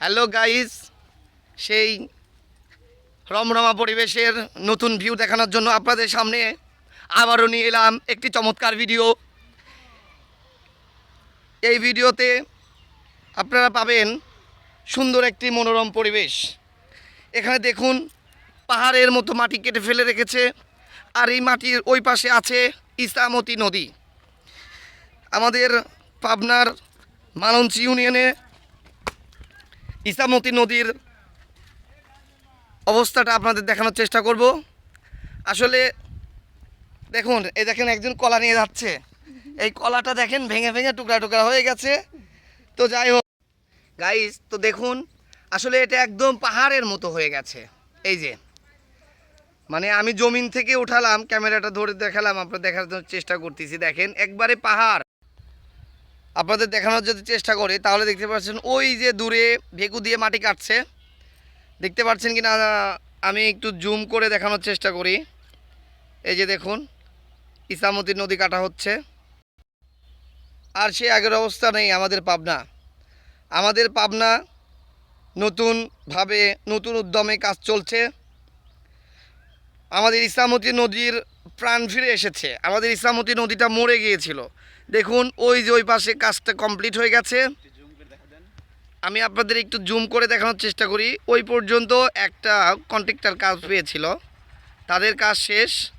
Hello guys সেই রমরমা পরিবেশের নতুন ভিউ দেখানোর জন্য আপনাদের সামনে আবারও নিয়ে এলাম একটি চমৎকার ভিডিও এই ভিডিওতে আপনারা পাবেন সুন্দর একটি মনোরম পরিবেশ। এখানে দেখুন, পাহাড়ের মতো মাটি কেটে ফেলে রেখেছে, আর এই মাটির ওই পাশে আছে ইসামতি নদী। আমাদের পাবনার মালঞ্চ ইউনিয়নে ইসামতি নদীর অবস্থাটা আপনাদের দেখানোর চেষ্টা করব। আসলে দেখুন, এই দেখেন একজন কলা নিয়ে যাচ্ছে। এই কলাটা দেখেন ভেঙে ভেঙে টুকরা টুকরা হয়ে গেছে। তো যাই হোক গাইস তো দেখুন, আসলে এটা একদম পাহাড়ের মতো হয়ে গেছে। এই যে মানে আমি জমিন থেকে উঠালাম, ক্যামেরাটা ধরে দেখালাম আপনার দেখার চেষ্টা করতেছি। দেখেন, একবারে পাহাড়। আপনাদের দেখানোর যদি চেষ্টা করি, তাহলে দেখতে পাচ্ছেন ওই যে দূরে ভেকু দিয়ে মাটি কাটছে। দেখতে পাচ্ছেন কি না আমি একটু জুম করে দেখানোর চেষ্টা করি। এই যে দেখুন, ইসামতি নদী কাটা হচ্ছে। আর সে আগের অবস্থা নেই আমাদের পাবনা। আমাদের পাবনা নতুনভাবে নতুন উদ্যমে কাজ চলছে। আমাদের ইসামতি নদীর প্রাণ ফিরে এসেছে। আমাদের ইসামতি নদীটা মরে গিয়েছিল। দেখুন, ওই যে ওই পাশে কাজটা কমপ্লিট হয়ে গেছে। আমি আপনাদের একটু জুম করে দেখানোর চেষ্টা করি। ওই পর্যন্ত একটা কন্ট্রাক্টর কাজ পেয়েছিল। তাদের কাজ শেষ।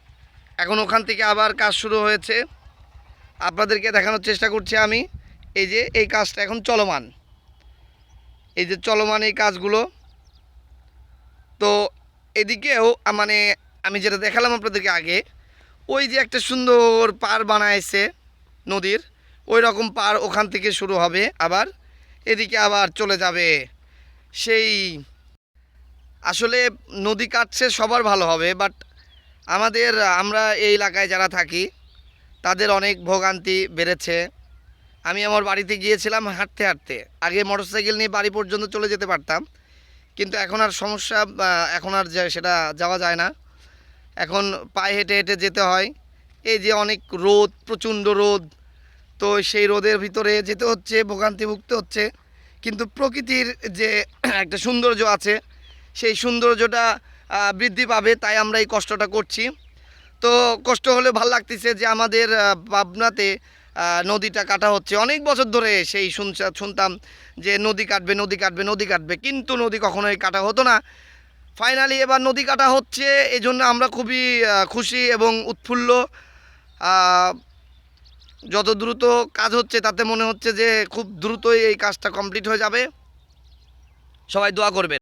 এখন ওখান থেকে আবার কাজ শুরু হয়েছে। আপনাদেরকে দেখানোর চেষ্টা করছি আমি। এই যে, এই কাজটা এখন চলমান। এই যে চলমান এই কাজগুলো। তো এদিকেও মানে আমি যেটা দেখালাম আপনাদেরকে আগে, ওই যে একটা সুন্দর পার বানাইছে নদীর, ওই রকম পার ওখান থেকে শুরু হবে, আবার এদিকে আবার চলে যাবে। সেই আসলে নদী কাটছে সবার ভালো হবে বাট আমাদের, আমরা এই এলাকায় যারা থাকি, তাদের অনেক ভোগান্তি বেড়েছে। আমি আমার বাড়িতে গিয়েছিলাম হাঁটতে হাঁটতে। আগে মোটরসাইকেল নিয়ে বাড়ি পর্যন্ত চলে যেতে পারতাম, কিন্তু এখন আর সমস্যা এখন আর সেটা যাওয়া যায় না। এখন পায়ে হেঁটে হেঁটে যেতে হয়। এই যে অনেক রোদ, প্রচণ্ড রোদ, তো সেই রোদের ভিতরে যেতে হচ্ছে ভোগান্তি ভুগতে হচ্ছে। কিন্তু প্রকৃতির যে একটা সৌন্দর্য আছে, সেই সৌন্দর্যটা বৃদ্ধি পাবে, তাই আমরা এই কষ্টটা করছি। তো কষ্ট হলে ভালো লাগতেছে যে আমাদের পাবনাতে নদীটা কাটা হচ্ছে। অনেক বছর ধরে সেই শুনতাম যে নদী কাটবে নদী কাটবে নদী কাটবে, কিন্তু নদী কখনোই কাটা হতো না। ফাইনালি এবার নদী কাটা হচ্ছে এই জন্য আমরা খুবই খুশি এবং উৎফুল্ল। যত দ্রুত কাজ হচ্ছে, তাতে মনে হচ্ছে যে খুব দ্রুতই এই কাজটা কমপ্লিট হয়ে যাবে। সবাই দোয়া করবেন।